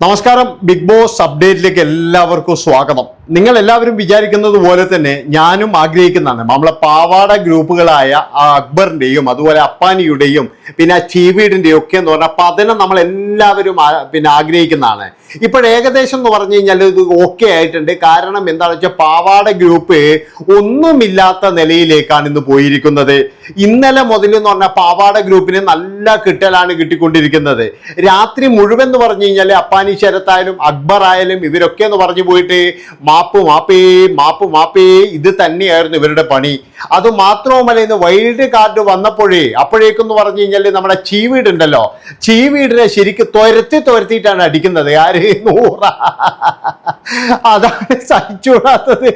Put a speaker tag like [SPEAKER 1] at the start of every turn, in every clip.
[SPEAKER 1] നമസ്കാരം big boss അപ്ഡേറ്റിലേക്ക് എല്ലാവർക്കും സ്വാഗതം. നിങ്ങൾ എല്ലാവരും വിചാരിക്കുന്നത് പോലെ തന്നെ ഞാനും ആഗ്രഹിക്കുന്നതാണ്. നമ്മളെ പാവാട ഗ്രൂപ്പുകളായ ആ അക്ബറിന്റെയും അതുപോലെ അപ്പാനിയുടെയും പിന്നെ ആ ചീവീടിന്റെയും ഒക്കെ എന്ന് പറഞ്ഞാൽ പതനം നമ്മൾ എല്ലാവരും പിന്നെ ആഗ്രഹിക്കുന്നതാണ്. ഇപ്പോൾ ഏകദേശം എന്ന് പറഞ്ഞു കഴിഞ്ഞാൽ ഇത് ഓക്കെ ആയിട്ടുണ്ട്. കാരണം എന്താണെന്ന് വെച്ചാൽ പാവാട ഗ്രൂപ്പ് ഒന്നുമില്ലാത്ത നിലയിലേക്കാണ് ഇന്ന് പോയിരിക്കുന്നത്. ഇന്നലെ മുതൽ എന്ന് പറഞ്ഞാൽ പാവാട ഗ്രൂപ്പിന് നല്ല കിട്ടലാണ് കിട്ടിക്കൊണ്ടിരിക്കുന്നത്. രാത്രി മുഴുവൻ എന്ന് പറഞ്ഞു കഴിഞ്ഞാൽ അപ്പാനി ശരത്തായാലും അക്ബർ ആയാലും ഇവരൊക്കെ എന്ന് പറഞ്ഞു പോയിട്ട് മാപ്പ് മാപ്പേ മാപ്പ് മാപ്പേ. ഇത് തന്നെയായിരുന്നു ഇവരുടെ പണി. അത് മാത്രവുമല്ല ഇന്ന് വൈൽഡ് കാർഡ് വന്നപ്പോഴേ അപ്പോഴേക്കെന്ന് പറഞ്ഞു കഴിഞ്ഞാൽ നമ്മുടെ ചീവീട് ഉണ്ടല്ലോ. ചീവീടിനെ ശരിക്കും തുരത്തി തുരത്തിയിട്ടാണ് അടിക്കുന്നത്. ആര്? നൂറ. അതാണ് സഹിച്ചുകൂടാത്തത്.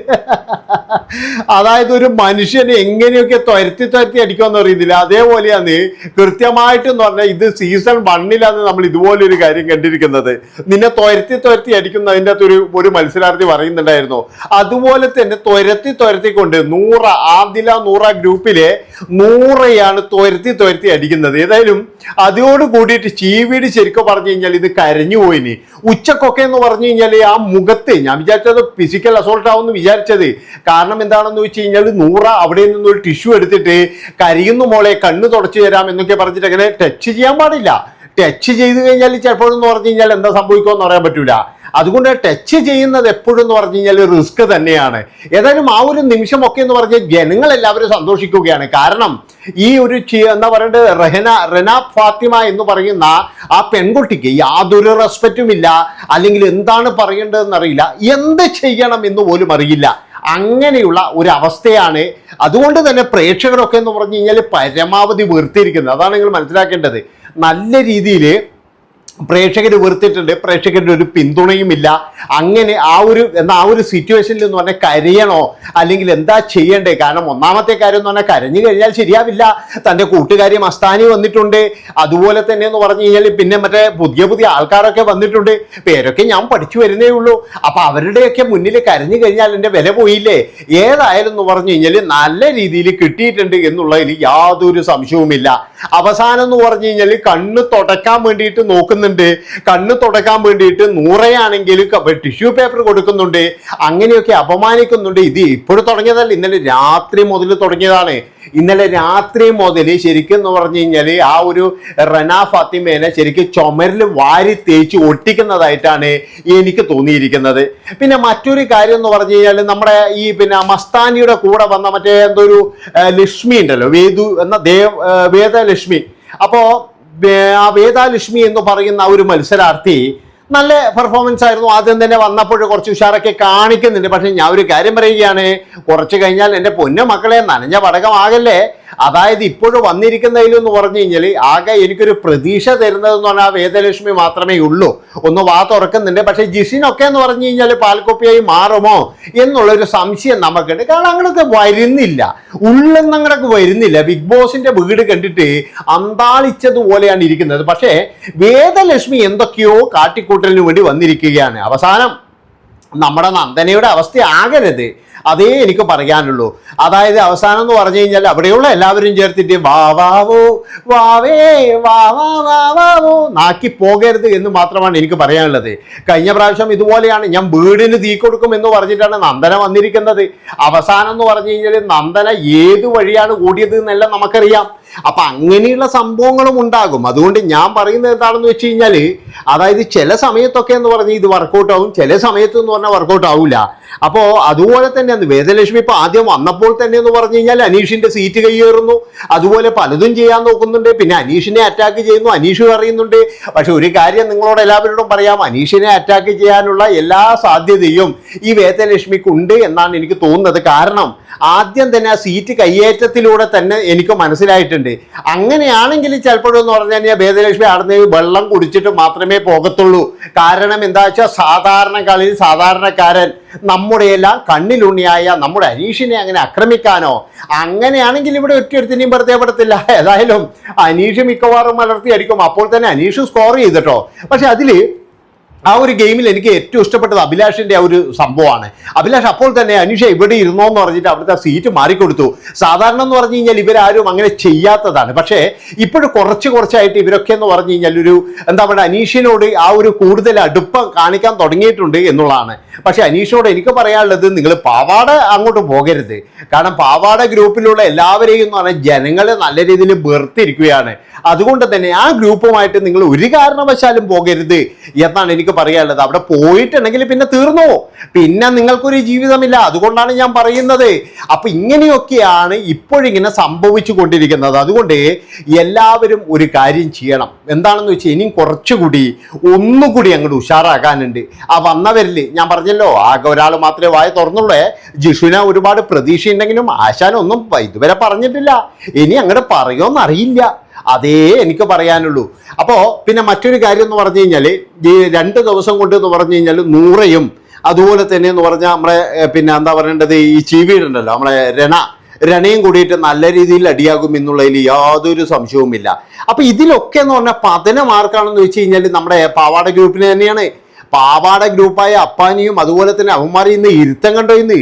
[SPEAKER 1] അതായത് ഒരു മനുഷ്യനെ എങ്ങനെയൊക്കെ തുരത്തി തുരത്തി അടിക്കുമെന്ന് അറിയുന്നില്ല. അതേപോലെയാണ് കൃത്യമായിട്ടെന്ന് പറഞ്ഞാൽ ഇത് സീസൺ വണ്ണിലാണ് നമ്മൾ ഇതുപോലെ ഒരു കാര്യം കണ്ടിരിക്കുന്നത്. നിന്നെ തുരത്തി തുരത്തി അടിക്കുന്നതിന്റെ അകത്ത് ഒരു മത്സരാർത്ഥി പറയുന്നുണ്ടായിരുന്നു അതുപോലെ തന്നെ തുരത്തി തുരത്തിക്കൊണ്ട് നൂറ ആദില നൂറ ഗ്രൂപ്പിലെ നൂറയാണ് തുരത്തി തുരത്തി അടിക്കുന്നത്. ഏതായാലും അതോട് കൂടിയിട്ട് ചീവീട് ശരിക്കും പറഞ്ഞു കഴിഞ്ഞാൽ ഇത് കരഞ്ഞു പോയിനി ഉച്ചക്കൊക്കെ എന്ന് പറഞ്ഞു കഴിഞ്ഞാൽ ആ മുഖത്ത് ഞാൻ വിചാരിച്ചത് ഫിസിക്കൽ അസോൾട്ട് ആവുമെന്ന് വിചാരിച്ചത്. കാരണം എന്താണെന്ന് വെച്ച് കഴിഞ്ഞാൽ നൂറ അവിടെ നിന്ന് ഒരു ടിഷ്യൂ എടുത്തിട്ട് കരിയുന്നു മോളെ കണ്ണ് തുടച്ചു തരാം എന്നൊക്കെ പറഞ്ഞിട്ട് അങ്ങനെ ടച്ച് ചെയ്യാൻ പാടില്ല. ടച്ച് ചെയ്ത് കഴിഞ്ഞാൽ ചിലപ്പോഴെന്ന് പറഞ്ഞു കഴിഞ്ഞാൽ എന്താ സംഭവിക്കുമെന്ന് പറയാൻ പറ്റൂല. അതുകൊണ്ട് ടച്ച് ചെയ്യുന്നത് എപ്പോഴും എന്ന് പറഞ്ഞു കഴിഞ്ഞാൽ റിസ്ക് തന്നെയാണ്. ഏതായാലും ആ ഒരു നിമിഷമൊക്കെ എന്ന് പറഞ്ഞാൽ ജനങ്ങൾ എല്ലാവരും സന്തോഷിക്കുകയാണ്. കാരണം ഈ ഒരു എന്താ പറയേണ്ടത് റഹന റെന ഫാത്തിമ എന്ന് പറയുന്ന ആ പെൺകുട്ടിക്ക് യാതൊരു റെസ്പെക്റ്റും ഇല്ല. അല്ലെങ്കിൽ എന്താണ് പറയേണ്ടതെന്ന് അറിയില്ല. എന്ത് ചെയ്യണം എന്ന് പോലും അറിയില്ല. അങ്ങനെയുള്ള ഒരു അവസ്ഥയാണ്. അതുകൊണ്ട് തന്നെ പ്രേക്ഷകരൊക്കെ എന്ന് പറഞ്ഞു കഴിഞ്ഞാൽ പരമാവധി വീർത്തിയിരിക്കുന്നത് അതാണ് നിങ്ങൾ മനസ്സിലാക്കേണ്ടത്. നല്ല രീതിയിൽ പ്രേക്ഷകർ വെറുത്തിട്ടുണ്ട് പ്രേക്ഷകരുടെ ഒരു പിന്തുണയുമില്ല. അങ്ങനെ ആ ഒരു എന്നാൽ ആ ഒരു സിറ്റുവേഷനിൽ എന്ന് പറഞ്ഞാൽ കരയണോ? അല്ലെങ്കിൽ എന്താ ചെയ്യേണ്ടേ? കാരണം ഒന്നാമത്തെ കാര്യം എന്ന് പറഞ്ഞാൽ കരഞ്ഞു കഴിഞ്ഞാൽ ശരിയാവില്ല. തന്റെ കൂട്ടുകാരി മസ്താനി വന്നിട്ടുണ്ട്. അതുപോലെ തന്നെ എന്ന് പറഞ്ഞു കഴിഞ്ഞാൽ പിന്നെ മറ്റേ പുതിയ പുതിയ ആൾക്കാരൊക്കെ വന്നിട്ടുണ്ട്. പേരൊക്കെ ഞാൻ പഠിച്ചു വരുന്നേ ഉള്ളൂ. അപ്പോൾ അവരുടെയൊക്കെ മുന്നിൽ കരഞ്ഞു കഴിഞ്ഞാൽ എന്റെ വില പോയില്ലേ? ഏതായാലും എന്ന് പറഞ്ഞു കഴിഞ്ഞാൽ നല്ല രീതിയിൽ കിട്ടിയിട്ടുണ്ട് എന്നുള്ളതിൽ യാതൊരു സംശയവുമില്ല. അവസാനം എന്ന് പറഞ്ഞു കഴിഞ്ഞാൽ കണ്ണ് തുടക്കാൻ വേണ്ടിയിട്ട് നോക്കുന്നുണ്ട്. കണ്ണ് തുടക്കാൻ വേണ്ടിയിട്ട് നൂറയാണെങ്കിൽ ടിഷ്യൂ പേപ്പർ കൊടുക്കുന്നുണ്ട്. അങ്ങനെയൊക്കെ അപമാനിക്കുന്നുണ്ട്. ഇത് ഇപ്പോഴും തുടങ്ങിയതല്ല. ഇന്നലെ രാത്രി മുതൽ തുടങ്ങിയതാണ്. ഇന്നലെ രാത്രി മുതൽ ശരിക്കും എന്ന് പറഞ്ഞു കഴിഞ്ഞാൽ ആ ഒരു റന ഫാത്തിമേനെ ശരിക്കും ചുമരിൽ വാരി തേച്ച് ഒട്ടിക്കുന്നതായിട്ടാണ് എനിക്ക് തോന്നിയിരിക്കുന്നത്. പിന്നെ മറ്റൊരു കാര്യം എന്ന് പറഞ്ഞു കഴിഞ്ഞാൽ നമ്മുടെ ഈ പിന്നെ മസ്താനിയുടെ കൂടെ വന്ന മറ്റേ എന്തോ ഒരു ലക്ഷ്മി ഉണ്ടല്ലോ വേദു എന്ന ദേവ് വേദലക്ഷ്മി. അപ്പോൾ ആ വേദാലക്ഷ്മി എന്ന് പറയുന്ന ഒരു മത്സരാർത്ഥി നല്ല പെർഫോമൻസ് ആയിരുന്നു. ആദ്യം തന്നെ വന്നപ്പോൾ കുറച്ച് ഉഷാറൊക്കെ കാണിക്കുന്നുണ്ട്. പക്ഷെ ഞാൻ ഒരു കാര്യം പറയുകയാണ്. കുറച്ച് കഴിഞ്ഞാൽ എന്റെ പൊന്നു മക്കളെ നനഞ്ഞ പടകമാകല്ലേ അതായത് ഇപ്പോഴും വന്നിരിക്കുന്നതിലെന്ന് പറഞ്ഞു കഴിഞ്ഞാൽ ആകെ എനിക്കൊരു പ്രതീക്ഷ തരുന്നതെന്ന് പറഞ്ഞാൽ വേദലക്ഷ്മി മാത്രമേ ഉള്ളൂ. ഒന്ന് വാ തുറക്കുന്നുണ്ട്. പക്ഷേ ജിഷിനൊക്കെ എന്ന് പറഞ്ഞു കഴിഞ്ഞാൽ പാൽക്കൊപ്പിയായി മാറുമോ എന്നുള്ളൊരു സംശയം നമുക്കുണ്ട്. കാരണം അങ്ങനത്തെ വരുന്നില്ല. ഉള്ളെന്ന് അങ്ങനൊക്കെ വരുന്നില്ല. ബിഗ് ബോസിന്റെ വീട് കണ്ടിട്ട് അന്താളിച്ചതുപോലെയാണ് ഇരിക്കുന്നത്. പക്ഷേ വേദലക്ഷ്മി എന്തൊക്കെയോ കാട്ടിക്കൂട്ടലിന് വേണ്ടി വന്നിരിക്കുകയാണ്. അവസാനം നമ്മുടെ നന്ദനയുടെ അവസ്ഥ ആകരുത് അതേ എനിക്ക് പറയാനുള്ളൂ. അതായത് അവസാനം എന്ന് പറഞ്ഞു കഴിഞ്ഞാൽ അവിടെയുള്ള എല്ലാവരും ചേർത്തിട്ട് വാവാവോ വാവേ വാവാവോ വാ വാ നാക്കി പോകരുത് എന്ന് മാത്രമാണ് എനിക്ക് പറയാനുള്ളത്. കഴിഞ്ഞ പ്രാവശ്യം ഇതുപോലെയാണ് ഞാൻ വീടിന് തീ കൊടുക്കും എന്ന് പറഞ്ഞിട്ടാണ് നന്ദന വന്നിരിക്കുന്നത്. അവസാനം എന്ന് പറഞ്ഞു കഴിഞ്ഞാൽ നന്ദന ഏത് വഴിയാണ് കൂടിയത് എന്നെല്ലാം നമുക്കറിയാം. അപ്പൊ അങ്ങനെയുള്ള സംഭവങ്ങളും ഉണ്ടാകും. അതുകൊണ്ട് ഞാൻ പറയുന്നത് എന്താണെന്ന് വെച്ച് കഴിഞ്ഞാൽ അതായത് ചില സമയത്തൊക്കെ എന്ന് പറഞ്ഞാൽ ഇത് വർക്കൗട്ട് ആവും. ചില സമയത്ത് എന്ന് പറഞ്ഞാൽ വർക്കൗട്ട് ആവില്ല അപ്പോൾ അതുപോലെ തന്നെ വേദലക്ഷ്മി ഇപ്പൊ ആദ്യം വന്നപ്പോൾ തന്നെ എന്ന് പറഞ്ഞു കഴിഞ്ഞാൽ അനീഷിന്റെ സീറ്റ് കൈയേറുന്നു അതുപോലെ പലതും ചെയ്യാൻ നോക്കുന്നുണ്ട്. പിന്നെ അനീഷിനെ അറ്റാക്ക് ചെയ്യുന്നു. അനീഷ് പറയുന്നുണ്ട് പക്ഷെ ഒരു കാര്യം നിങ്ങളോട് എല്ലാവരോടും പറയാം. അനീഷിനെ അറ്റാക്ക് ചെയ്യാനുള്ള എല്ലാ സാധ്യതയും ഈ വേദലക്ഷ്മിക്ക് ഉണ്ട് എന്നാണ് എനിക്ക് തോന്നുന്നത്. കാരണം ആദ്യം തന്നെ ആ സീറ്റ് കയ്യേറ്റത്തിലൂടെ തന്നെ എനിക്ക് മനസ്സിലായിട്ടുണ്ട്. അങ്ങനെയാണെങ്കിൽ ചിലപ്പോഴെന്ന് പറഞ്ഞു കഴിഞ്ഞാൽ വേദലക്ഷ്മി അവിടുന്ന് വെള്ളം കുടിച്ചിട്ട് മാത്രമേ പോകത്തുള്ളൂ. കാരണം എന്താ വെച്ചാൽ സാധാരണ കളിയിൽ സാധാരണക്കാരൻ നമ്മുടെ എല്ലാം കണ്ണിലുണ്ണിയായ നമ്മുടെ അനീഷിനെ അങ്ങനെ ആക്രമിക്കാനോ? അങ്ങനെയാണെങ്കിൽ ഇവിടെ ഒറ്റയൊരുത്തിനെയും വെറുതെ പെടത്തില്ല ഏതായാലും അനീഷ് മിക്കവാറും മലർത്തി അടിക്കും അപ്പോൾ തന്നെ അനീഷ് സ്കോർ ചെയ്തിട്ടോ? പക്ഷെ അതിൽ ആ ഒരു ഗെയിമിൽ എനിക്ക് ഏറ്റവും ഇഷ്ടപ്പെട്ടത് അഭിലാഷിന്റെ ആ ഒരു സംഭവമാണ്. അഭിലാഷ് അപ്പോൾ തന്നെ അനീഷ ഇവിടെ ഇരുന്നോ എന്ന് പറഞ്ഞിട്ട് അവിടുത്തെ സീറ്റ് മാറിക്കൊടുത്തു. സാധാരണ എന്ന് പറഞ്ഞു കഴിഞ്ഞാൽ ഇവരാരും അങ്ങനെ ചെയ്യാത്തതാണ്. പക്ഷേ ഇപ്പോഴും കുറച്ച് കുറച്ചായിട്ട് ഇവരൊക്കെ എന്ന് പറഞ്ഞു കഴിഞ്ഞാൽ ഒരു എന്താ പറയുക അനീഷിനോട് ആ ഒരു കൂടുതൽ അടുപ്പം കാണിക്കാൻ തുടങ്ങിയിട്ടുണ്ട് എന്നുള്ളതാണ്. പക്ഷെ അനീഷിനോട് എനിക്ക് പറയാനുള്ളത് നിങ്ങൾ പാവാട അങ്ങോട്ട് പോകരുത്. കാരണം പാവാട ഗ്രൂപ്പിലുള്ള എല്ലാവരെയും എന്ന് പറഞ്ഞാൽ ജനങ്ങളെ നല്ല രീതിയിൽ വെറുത്തിരിക്കുകയാണ്. അതുകൊണ്ട് തന്നെ ആ ഗ്രൂപ്പുമായിട്ട് നിങ്ങൾ ഒരു കാരണവശാലും പോകരുത് എന്നാണ് എനിക്ക് പറയാനുള്ളത്. അവിടെ പോയിട്ടുണ്ടെങ്കിൽ പിന്നെ തീർന്നു പിന്നെ നിങ്ങൾക്കൊരു ജീവിതമില്ല. അതുകൊണ്ടാണ് ഞാൻ പറയുന്നത്. അപ്പൊ ഇങ്ങനെയൊക്കെയാണ് ഇപ്പോഴിങ്ങനെ സംഭവിച്ചു കൊണ്ടിരിക്കുന്നത്. അതുകൊണ്ട് എല്ലാവരും ഒരു കാര്യം ചെയ്യണം. എന്താണെന്ന് വെച്ചാൽ ഇനിയും കുറച്ചുകൂടി ഒന്നുകൂടി അങ്ങോട്ട് ഉഷാറാക്കാനുണ്ട് ആ വന്നവരിൽ ഞാൻ പറഞ്ഞല്ലോ ആകെ ഒരാൾ മാത്രമേ വായ തുറന്നുള്ളേ. ജിഷുവിനെ ഒരുപാട് പ്രതീക്ഷയുണ്ടെങ്കിലും ആശാനൊന്നും ഇതുവരെ പറഞ്ഞിട്ടില്ല. ഇനി അങ്ങോട്ട് പറയുമോ അറിയില്ല അതേ എനിക്ക് പറയാനുള്ളൂ. അപ്പോൾ പിന്നെ മറ്റൊരു കാര്യം എന്ന് പറഞ്ഞു കഴിഞ്ഞാൽ ഈ രണ്ട് ദിവസം കൊണ്ട് എന്ന് പറഞ്ഞു കഴിഞ്ഞാൽ നൂറയും അതുപോലെ തന്നെ എന്ന് പറഞ്ഞാൽ നമ്മളെ പിന്നെ എന്താ പറയേണ്ടത് ഈ ചീവീടുണ്ടല്ലോ നമ്മളെ രണ. രണയും കൂടിയിട്ട് നല്ല രീതിയിൽ അടിയാകും എന്നുള്ളതിൽ യാതൊരു സംശയവുമില്ല. അപ്പൊ ഇതിലൊക്കെ എന്ന് പറഞ്ഞാൽ പതനം മാർക്കാണെന്ന് വെച്ച് കഴിഞ്ഞാൽ നമ്മുടെ പാവാട ഗ്രൂപ്പിന് തന്നെയാണ് പാവാട ഗ്രൂപ്പായ അപ്പാനിയും അതുപോലെ തന്നെ അവന്മാർ ഇന്ന് ഇരുത്തം കണ്ടോ ഇന്ന്?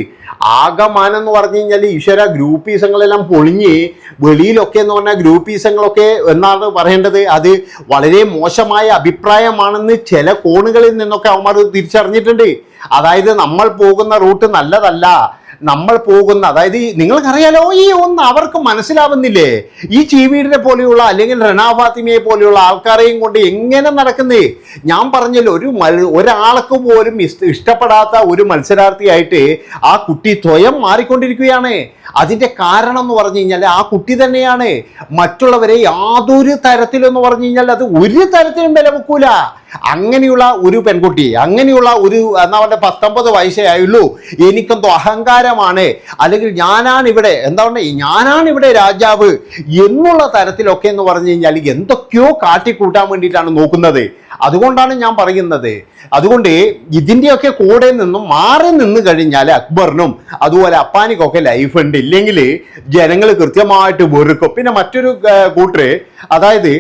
[SPEAKER 1] ആകമാനം എന്ന് പറഞ്ഞു കഴിഞ്ഞാൽ ഈശ്വര ഗ്രൂപ്പീസങ്ങളെല്ലാം പൊളിഞ്ഞ് വെളിയിലൊക്കെ എന്ന് പറഞ്ഞാൽ ഗ്രൂപ്പീസങ്ങളൊക്കെ എന്നാണ് പറയേണ്ടത്. അത് വളരെ മോശമായ അഭിപ്രായമാണെന്ന് ചില കോണുകളിൽ നിന്നൊക്കെ അവന്മാർ തിരിച്ചറിഞ്ഞിട്ടുണ്ട്. അതായത് നമ്മൾ പോകുന്ന റൂട്ട് നല്ലതല്ല. നമ്മൾ പോകുന്ന അതായത് നിങ്ങൾക്കറിയാലോ ഈ ഒന്ന് അവർക്ക് മനസ്സിലാവുന്നില്ലേ? ഈ ചീവീടിനെ പോലെയുള്ള അല്ലെങ്കിൽ റണാഫാത്തിമയെ പോലെയുള്ള ആൾക്കാരെയും കൊണ്ട് എങ്ങനെ നടക്കുന്നേ? ഞാൻ പറഞ്ഞല്ലോ ഒരു ഒരാൾക്ക് പോലും ഇഷ്ടപ്പെടാത്ത ഒരു മത്സരാർത്ഥിയായിട്ട് ആ കുട്ടി സ്വയം മാറിക്കൊണ്ടിരിക്കുകയാണ്. അതിന്റെ കാരണം എന്ന് പറഞ്ഞു കഴിഞ്ഞാൽ ആ കുട്ടി തന്നെയാണ്. മറ്റുള്ളവരെ യാതൊരു തരത്തിലെന്ന് പറഞ്ഞു കഴിഞ്ഞാൽ അത് ഒരു തരത്തിലും വില വെക്കൂല അങ്ങനെയുള്ള ഒരു പെൺകുട്ടി അങ്ങനെയുള്ള ഒരു എന്താ പറയുക പത്തൊമ്പത് വയസ്സേ ആയുള്ളൂ. എനിക്കെന്തോ അഹങ്കാരമാണ്. അല്ലെങ്കിൽ ഞാനാണ് ഇവിടെ എന്താ പറയുക ഞാനാണ് ഇവിടെ രാജാവ് എന്നുള്ള തരത്തിലൊക്കെ എന്ന് പറഞ്ഞു കഴിഞ്ഞാൽ എന്തൊക്കെയോ കാട്ടിക്കൂട്ടാൻ വേണ്ടിയിട്ടാണ് നോക്കുന്നത്. അതുകൊണ്ടാണ് ഞാൻ പറയുന്നത്. അതുകൊണ്ട് ഇതിന്റെയൊക്കെ കൂടെ നിന്നും മാറി നിന്ന് കഴിഞ്ഞാൽ അക്ബറിനും അതുപോലെ അപ്പാനിക്കൊക്കെ ലൈഫ് ഉണ്ട്. ഇല്ലെങ്കിൽ ജനങ്ങൾ കൃത്യമായിട്ട് വെറുക്കും. പിന്നെ മറ്റൊരു കൂട്ടർ അതായത്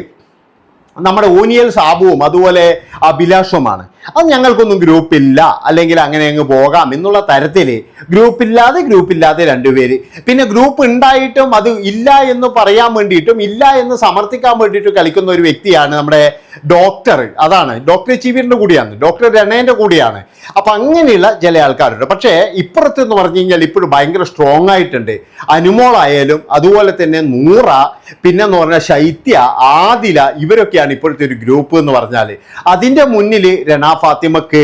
[SPEAKER 1] നമ്മുടെ ഓനിയൽ സാബുവും അതുപോലെ അഭിലാഷുമാണ്. അത് ഞങ്ങൾക്കൊന്നും ഗ്രൂപ്പില്ല. അല്ലെങ്കിൽ അങ്ങനെ അങ്ങ് പോകാം എന്നുള്ള തരത്തിൽ ഗ്രൂപ്പ് ഇല്ലാതെ ഗ്രൂപ്പില്ലാതെ ഗ്രൂപ്പില്ലാതെ രണ്ടുപേര്. പിന്നെ ഗ്രൂപ്പ് ഉണ്ടായിട്ടും അത് ഇല്ല എന്ന് പറയാൻ വേണ്ടിയിട്ടും ഇല്ല എന്ന് സമർത്ഥിക്കാൻ വേണ്ടിയിട്ടും കളിക്കുന്ന ഒരു വ്യക്തിയാണ് നമ്മുടെ ഡോക്ടർ. അതാണ്. ഡോക്ടർ ചീവീറിന്റെ കൂടിയാണ്. ഡോക്ടർ രണേന്റെ കൂടിയാണ്. അപ്പൊ അങ്ങനെയുള്ള ചില ആൾക്കാരുണ്ട്. പക്ഷേ ഇപ്പുറത്ത് എന്ന് പറഞ്ഞു കഴിഞ്ഞാൽ ഇപ്പോഴും ഭയങ്കര സ്ട്രോങ് ആയിട്ടുണ്ട്. അനുമോളായാലും അതുപോലെ തന്നെ നൂറ പിന്നെ എന്ന് പറഞ്ഞാൽ ശൈത്യ ആദില ഇവരൊക്കെയാണ് ഇപ്പോഴത്തെ ഒരു ഗ്രൂപ്പ് എന്ന് പറഞ്ഞാൽ അതിന്റെ മുന്നിൽ രണ ഫാത്തിമക്ക്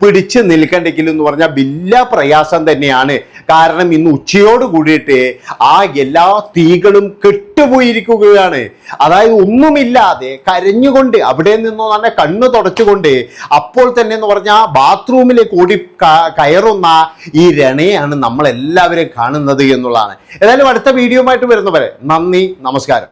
[SPEAKER 1] പിടിച്ച് നിൽക്കണ്ടെങ്കിൽ എന്ന് പറഞ്ഞാൽ വല്ല പ്രയാസം തന്നെയാണ്. കാരണം ഇന്ന് ഉച്ചയോട് കൂടിയിട്ട് ആ എല്ലാ തീകളും കെട്ടുപോയിരിക്കുകയാണ്. അതായത് ഒന്നുമില്ലാതെ കരഞ്ഞുകൊണ്ട് അവിടെ നിന്ന് തന്നെ കണ്ണ് തുടച്ചുകൊണ്ട് അപ്പോൾ തന്നെ എന്ന് പറഞ്ഞാൽ ബാത്റൂമിലേക്ക് ഓടി കയറുന്ന ഈ രണയാണ് നമ്മളെല്ലാവരും കാണുന്നത് എന്നുള്ളതാണ്. ഏതായാലും അടുത്ത വീഡിയോ ആയിട്ട് വരുന്നവരെ നന്ദി നമസ്കാരം.